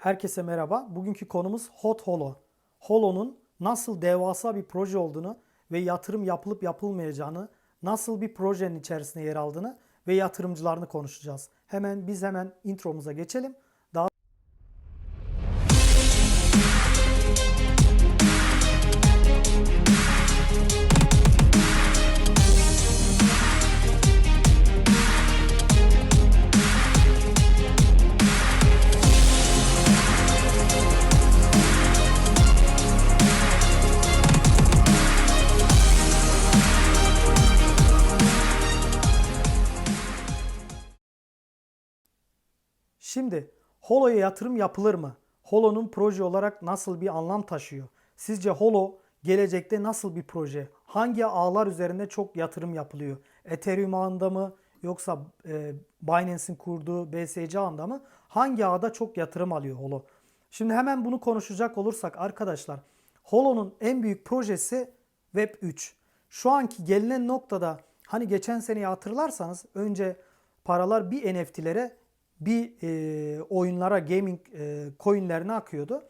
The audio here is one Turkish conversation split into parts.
Herkese merhaba. Bugünkü konumuz Hot Holo. Holo'nun nasıl devasa bir proje olduğunu ve yatırım yapılıp yapılmayacağını, nasıl bir projenin içerisinde yer aldığını ve yatırımcılarını konuşacağız. Hemen biz hemen intromuza geçelim. Holo'ya yatırım yapılır mı? Holo'nun proje olarak nasıl bir anlam taşıyor? Sizce Holo gelecekte nasıl bir proje? Hangi ağlar üzerinde çok yatırım yapılıyor? Ethereum ağında mı yoksa e, Binance'in kurduğu BSC ağında mı? Hangi ağda çok yatırım alıyor Holo? Şimdi hemen bunu konuşacak olursak arkadaşlar Holo'nun en büyük projesi Web3. Şu anki gelinen noktada hani geçen seneyi hatırlarsanız önce paralar bir NFT'lere bir e, oyunlara, gaming e, coinlerine akıyordu.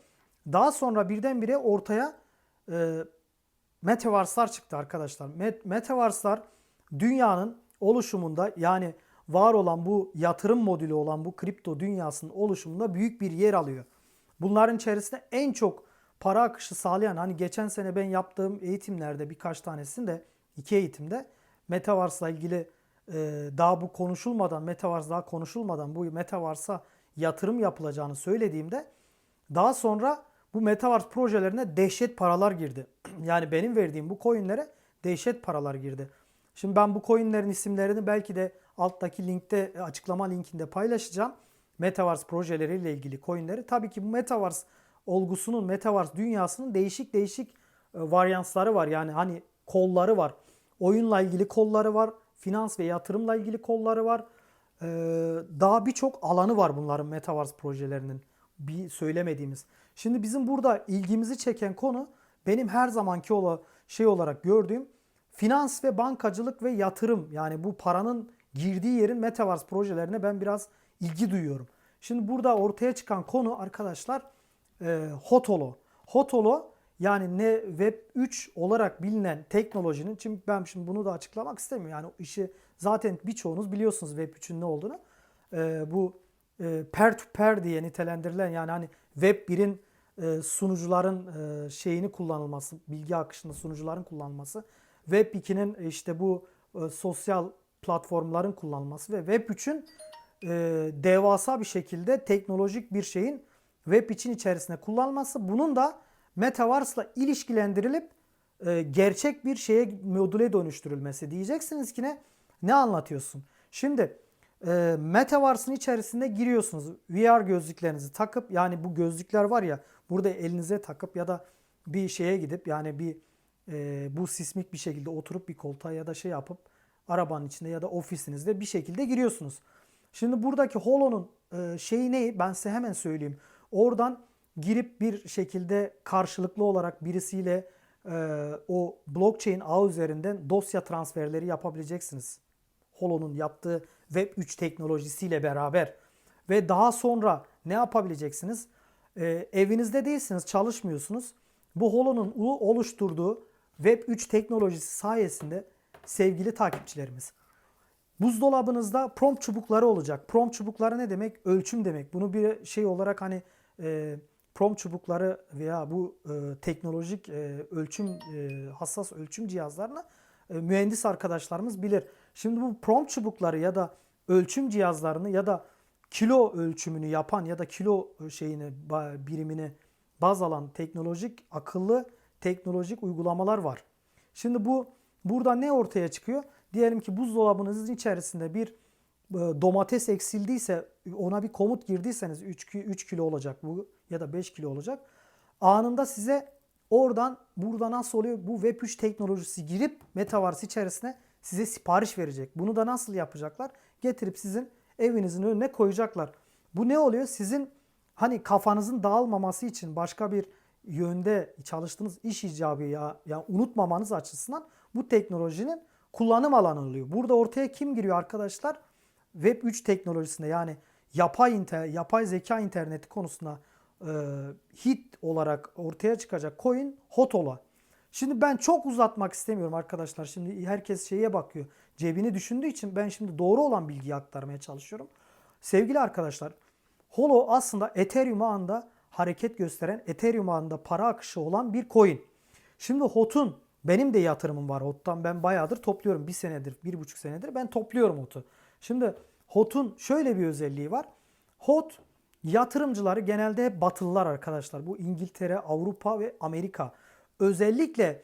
Daha sonra birdenbire ortaya e, Metaverse'lar çıktı arkadaşlar. Met- Metaverse'lar dünyanın oluşumunda yani var olan bu yatırım modülü olan bu kripto dünyasının oluşumunda büyük bir yer alıyor. Bunların içerisinde en çok para akışı sağlayan hani geçen sene ben yaptığım eğitimlerde birkaç tanesinde iki eğitimde Metaverse'la ilgili daha bu konuşulmadan Metaverse daha konuşulmadan bu Metaverse'a yatırım yapılacağını söylediğimde daha sonra bu Metaverse projelerine dehşet paralar girdi. Yani benim verdiğim bu coinlere dehşet paralar girdi. Şimdi ben bu coinlerin isimlerini belki de alttaki linkte açıklama linkinde paylaşacağım. Metaverse projeleriyle ilgili coinleri. Tabii ki bu Metaverse olgusunun, Metaverse dünyasının değişik değişik e, varyansları var. Yani hani kolları var. Oyunla ilgili kolları var. Finans ve yatırımla ilgili kolları var. Ee, daha birçok alanı var bunların Metaverse projelerinin. Bir söylemediğimiz. Şimdi bizim burada ilgimizi çeken konu benim her zamanki ola şey olarak gördüğüm finans ve bankacılık ve yatırım. Yani bu paranın girdiği yerin Metaverse projelerine ben biraz ilgi duyuyorum. Şimdi burada ortaya çıkan konu arkadaşlar e, Hotolo. Hotolo yani ne Web 3 olarak bilinen teknolojinin şimdi ben şimdi bunu da açıklamak istemiyorum. Yani işi zaten birçoğunuz biliyorsunuz Web 3'ün ne olduğunu. Ee, bu e, peer to peer diye nitelendirilen yani hani Web 1'in e, sunucuların e, şeyini kullanılması, bilgi akışında sunucuların kullanılması, Web 2'nin işte bu e, sosyal platformların kullanılması ve Web 3'ün e, devasa bir şekilde teknolojik bir şeyin Web için içerisinde kullanılması. Bunun da Metaverse'la ilişkilendirilip e, gerçek bir şeye modüle dönüştürülmesi. Diyeceksiniz ki ne? Ne anlatıyorsun? Şimdi e, Metaverse'ın içerisinde giriyorsunuz. VR gözlüklerinizi takıp yani bu gözlükler var ya burada elinize takıp ya da bir şeye gidip yani bir e, bu sismik bir şekilde oturup bir koltuğa ya da şey yapıp arabanın içinde ya da ofisinizde bir şekilde giriyorsunuz. Şimdi buradaki Holo'nun e, şeyi ne? Ben size hemen söyleyeyim. Oradan girip bir şekilde karşılıklı olarak birisiyle e, o blockchain ağ üzerinden dosya transferleri yapabileceksiniz. Holo'nun yaptığı Web3 teknolojisiyle beraber. Ve daha sonra ne yapabileceksiniz? E, evinizde değilsiniz, çalışmıyorsunuz. Bu Holo'nun oluşturduğu Web3 teknolojisi sayesinde sevgili takipçilerimiz buzdolabınızda prompt çubukları olacak. Prompt çubukları ne demek? Ölçüm demek. Bunu bir şey olarak hani e, prompt çubukları veya bu e, teknolojik e, ölçüm e, hassas ölçüm cihazlarını e, mühendis arkadaşlarımız bilir. Şimdi bu prompt çubukları ya da ölçüm cihazlarını ya da kilo ölçümünü yapan ya da kilo şeyini birimini baz alan teknolojik akıllı teknolojik uygulamalar var. Şimdi bu burada ne ortaya çıkıyor? Diyelim ki buzdolabınızın içerisinde bir e, domates eksildiyse ona bir komut girdiyseniz 3, 3 kilo olacak bu ya da 5 kilo olacak. Anında size oradan burada nasıl oluyor bu Web3 teknolojisi girip Metaverse içerisine size sipariş verecek. Bunu da nasıl yapacaklar? Getirip sizin evinizin önüne koyacaklar. Bu ne oluyor? Sizin hani kafanızın dağılmaması için başka bir yönde çalıştığınız iş icabı ya yani unutmamanız açısından bu teknolojinin kullanım alanı oluyor. Burada ortaya kim giriyor arkadaşlar? Web 3 teknolojisinde yani yapay inter, yapay zeka interneti konusunda e, hit olarak ortaya çıkacak coin HOTOL'a. Şimdi ben çok uzatmak istemiyorum arkadaşlar. Şimdi herkes şeye bakıyor. Cebini düşündüğü için ben şimdi doğru olan bilgiyi aktarmaya çalışıyorum. Sevgili arkadaşlar, Holo aslında Ethereum ağında hareket gösteren, Ethereum ağında para akışı olan bir coin. Şimdi HOT'un benim de yatırımım var. HOT'tan ben bayağıdır topluyorum. Bir senedir, bir buçuk senedir ben topluyorum HOT'u. Şimdi HOT'un şöyle bir özelliği var. HOT yatırımcıları genelde hep batılılar arkadaşlar. Bu İngiltere, Avrupa ve Amerika. Özellikle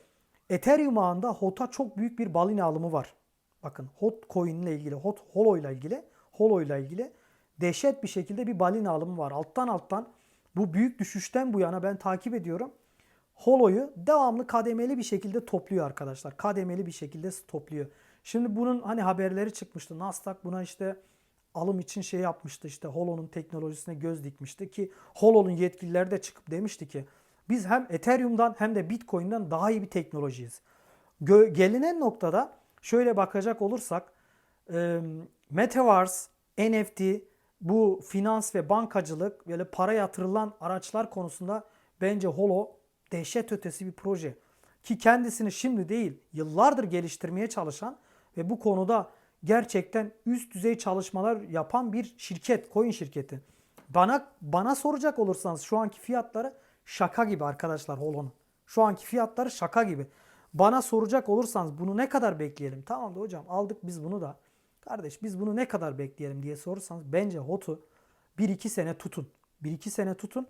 Ethereum ağında HOT'a çok büyük bir balina alımı var. Bakın HOT coin ile ilgili, HOT Holo ile ilgili, Holo ile ilgili dehşet bir şekilde bir balina alımı var. Alttan alttan bu büyük düşüşten bu yana ben takip ediyorum. Holo'yu devamlı kademeli bir şekilde topluyor arkadaşlar. Kademeli bir şekilde topluyor. Şimdi bunun hani haberleri çıkmıştı. Nasdaq buna işte alım için şey yapmıştı işte Holo'nun teknolojisine göz dikmişti ki Holo'nun yetkilileri de çıkıp demişti ki biz hem Ethereum'dan hem de Bitcoin'den daha iyi bir teknolojiyiz. Gö- gelinen noktada şöyle bakacak olursak e, Metaverse, NFT, bu finans ve bankacılık böyle para yatırılan araçlar konusunda bence Holo dehşet ötesi bir proje. Ki kendisini şimdi değil yıllardır geliştirmeye çalışan ve bu konuda gerçekten üst düzey çalışmalar yapan bir şirket, coin şirketi. Bana bana soracak olursanız şu anki fiyatları şaka gibi arkadaşlar Holo'nun. Şu anki fiyatları şaka gibi. Bana soracak olursanız bunu ne kadar bekleyelim? Tamam da hocam aldık biz bunu da. Kardeş biz bunu ne kadar bekleyelim diye sorursanız bence HOT'u 1-2 sene tutun. 1-2 sene tutun.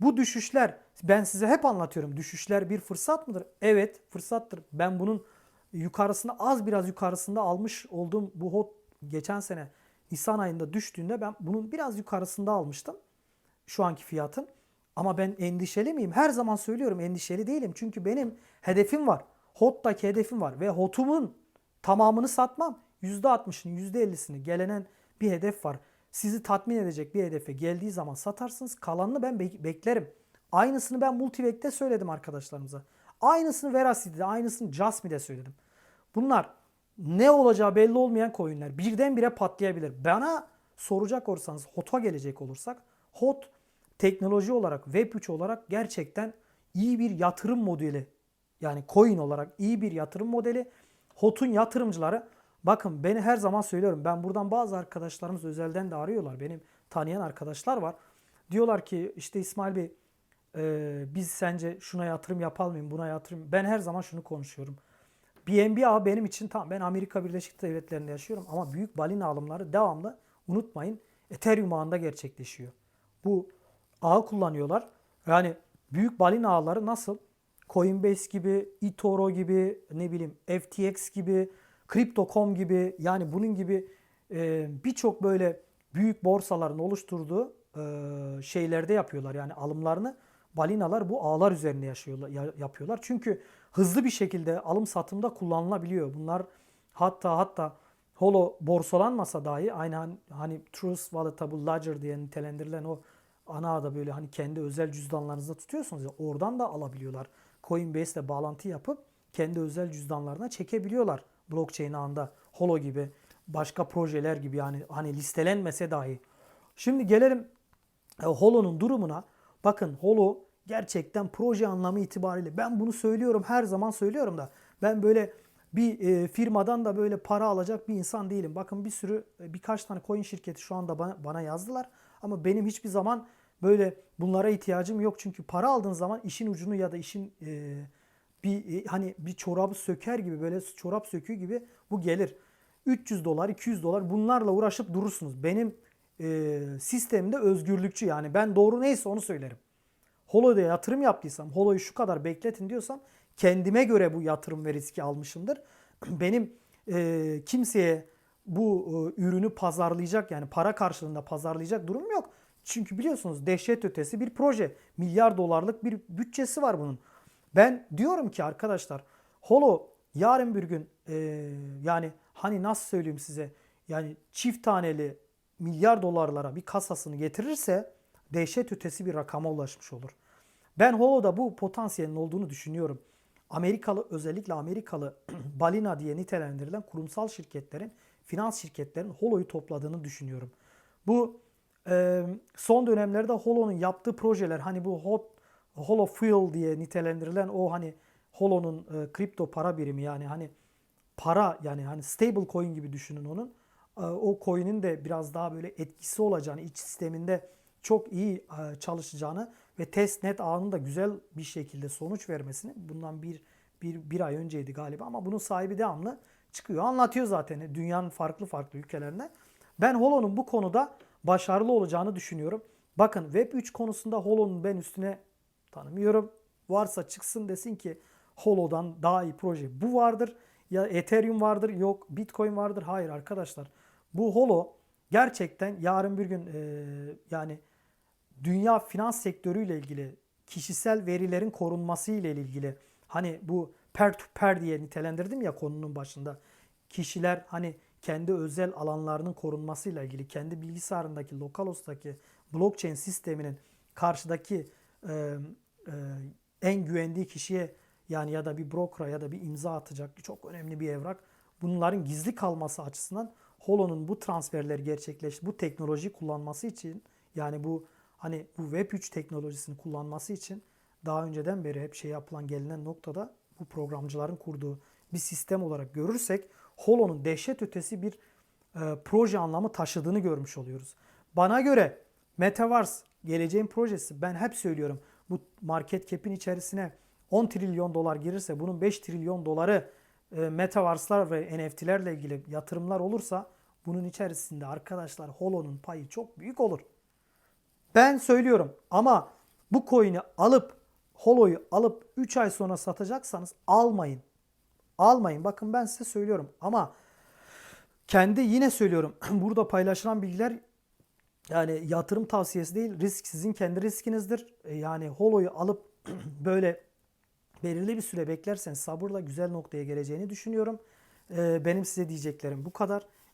Bu düşüşler ben size hep anlatıyorum. Düşüşler bir fırsat mıdır? Evet fırsattır. Ben bunun yukarısında az biraz yukarısında almış olduğum bu HOT geçen sene Nisan ayında düştüğünde ben bunun biraz yukarısında almıştım. Şu anki fiyatın. Ama ben endişeli miyim? Her zaman söylüyorum endişeli değilim. Çünkü benim hedefim var. HOT'taki hedefim var. Ve HOT'umun tamamını satmam. %60'ını %50'sini gelenen bir hedef var. Sizi tatmin edecek bir hedefe geldiği zaman satarsınız. Kalanını ben be- beklerim. Aynısını ben Multivek'te söyledim arkadaşlarımıza. Aynısını Veracity'de, aynısını Jasmi'de söyledim. Bunlar ne olacağı belli olmayan coinler. Birdenbire patlayabilir. Bana soracak olursanız HOT'a gelecek olursak HOT teknoloji olarak Web3 olarak gerçekten iyi bir yatırım modeli. Yani coin olarak iyi bir yatırım modeli. HOT'un yatırımcıları bakın beni her zaman söylüyorum. Ben buradan bazı arkadaşlarımız özelden de arıyorlar. Benim tanıyan arkadaşlar var. Diyorlar ki işte İsmail Bey e, biz sence şuna yatırım yapalım mıyım buna yatırım. Ben her zaman şunu konuşuyorum. BNB ağı benim için tam ben Amerika Birleşik Devletleri'nde yaşıyorum ama büyük balina alımları devamlı unutmayın Ethereum ağında gerçekleşiyor. Bu ağı kullanıyorlar. Yani büyük balina ağları nasıl? Coinbase gibi, eToro gibi, ne bileyim FTX gibi, Crypto.com gibi yani bunun gibi e, birçok böyle büyük borsaların oluşturduğu e, şeylerde yapıyorlar. Yani alımlarını balinalar bu ağlar üzerinde yaşıyorlar, ya- yapıyorlar. Çünkü hızlı bir şekilde alım satımda kullanılabiliyor. Bunlar hatta hatta holo borsalanmasa dahi aynı hani, hani Trust Valuable Ledger diye nitelendirilen o ana ağda böyle hani kendi özel cüzdanlarınızda tutuyorsunuz ya oradan da alabiliyorlar. Coinbase ile bağlantı yapıp kendi özel cüzdanlarına çekebiliyorlar. Blockchain ağında Holo gibi başka projeler gibi yani hani listelenmese dahi. Şimdi gelelim e, Holo'nun durumuna. Bakın Holo gerçekten proje anlamı itibariyle ben bunu söylüyorum her zaman söylüyorum da ben böyle bir e, firmadan da böyle para alacak bir insan değilim. Bakın bir sürü e, birkaç tane coin şirketi şu anda bana, bana yazdılar ama benim hiçbir zaman böyle bunlara ihtiyacım yok çünkü para aldığın zaman işin ucunu ya da işin e, bir e, hani bir çorabı söker gibi böyle çorap söküğü gibi bu gelir. 300 dolar, 200 dolar bunlarla uğraşıp durursunuz. Benim e, sistemde özgürlükçü yani ben doğru neyse onu söylerim. Holo'da yatırım yaptıysam, Holo'yu şu kadar bekletin diyorsam kendime göre bu yatırım ve riski almışımdır. Benim e, kimseye bu e, ürünü pazarlayacak yani para karşılığında pazarlayacak durum yok. Çünkü biliyorsunuz dehşet ötesi bir proje. Milyar dolarlık bir bütçesi var bunun. Ben diyorum ki arkadaşlar Holo yarın bir gün e, yani hani nasıl söyleyeyim size yani çift taneli milyar dolarlara bir kasasını getirirse dehşet ötesi bir rakama ulaşmış olur. Ben Holo'da bu potansiyelin olduğunu düşünüyorum. Amerikalı özellikle Amerikalı balina diye nitelendirilen kurumsal şirketlerin, finans şirketlerin Holo'yu topladığını düşünüyorum. Bu Ee, son dönemlerde Holo'nun yaptığı projeler hani bu hot Holo Fuel diye nitelendirilen o hani Holo'nun e, kripto para birimi yani hani para yani hani stable coin gibi düşünün onun. Ee, o coin'in de biraz daha böyle etkisi olacağını, iç sisteminde çok iyi e, çalışacağını ve testnet ağının da güzel bir şekilde sonuç vermesini bundan bir, bir, bir ay önceydi galiba ama bunun sahibi devamlı çıkıyor. Anlatıyor zaten dünyanın farklı farklı ülkelerine. Ben Holo'nun bu konuda başarılı olacağını düşünüyorum. Bakın Web 3 konusunda Holo'nun ben üstüne tanımıyorum. Varsa çıksın desin ki Holo'dan daha iyi proje bu vardır. Ya Ethereum vardır, yok Bitcoin vardır. Hayır arkadaşlar. Bu Holo gerçekten yarın bir gün e, yani dünya finans sektörüyle ilgili kişisel verilerin korunması ile ilgili hani bu peer to peer diye nitelendirdim ya konunun başında. Kişiler hani kendi özel alanlarının korunmasıyla ilgili kendi bilgisayarındaki localhost'taki blockchain sisteminin karşıdaki e, e, en güvendiği kişiye yani ya da bir broker'a ya da bir imza atacak çok önemli bir evrak. Bunların gizli kalması açısından Holo'nun bu transferleri gerçekleşti. Bu teknolojiyi kullanması için yani bu hani bu Web3 teknolojisini kullanması için daha önceden beri hep şey yapılan gelinen noktada bu programcıların kurduğu bir sistem olarak görürsek Holo'nun dehşet ötesi bir e, proje anlamı taşıdığını görmüş oluyoruz. Bana göre Metaverse geleceğin projesi. Ben hep söylüyorum bu market cap'in içerisine 10 trilyon dolar girirse bunun 5 trilyon doları e, Metaverse'lar ve NFT'lerle ilgili yatırımlar olursa bunun içerisinde arkadaşlar Holo'nun payı çok büyük olur. Ben söylüyorum ama bu coin'i alıp Holo'yu alıp 3 ay sonra satacaksanız almayın. Almayın. Bakın ben size söylüyorum ama kendi yine söylüyorum. Burada paylaşılan bilgiler yani yatırım tavsiyesi değil. Risk sizin kendi riskinizdir. E, Yani Holo'yu alıp böyle belirli bir süre beklerseniz sabırla güzel noktaya geleceğini düşünüyorum. E, Benim size diyeceklerim bu kadar.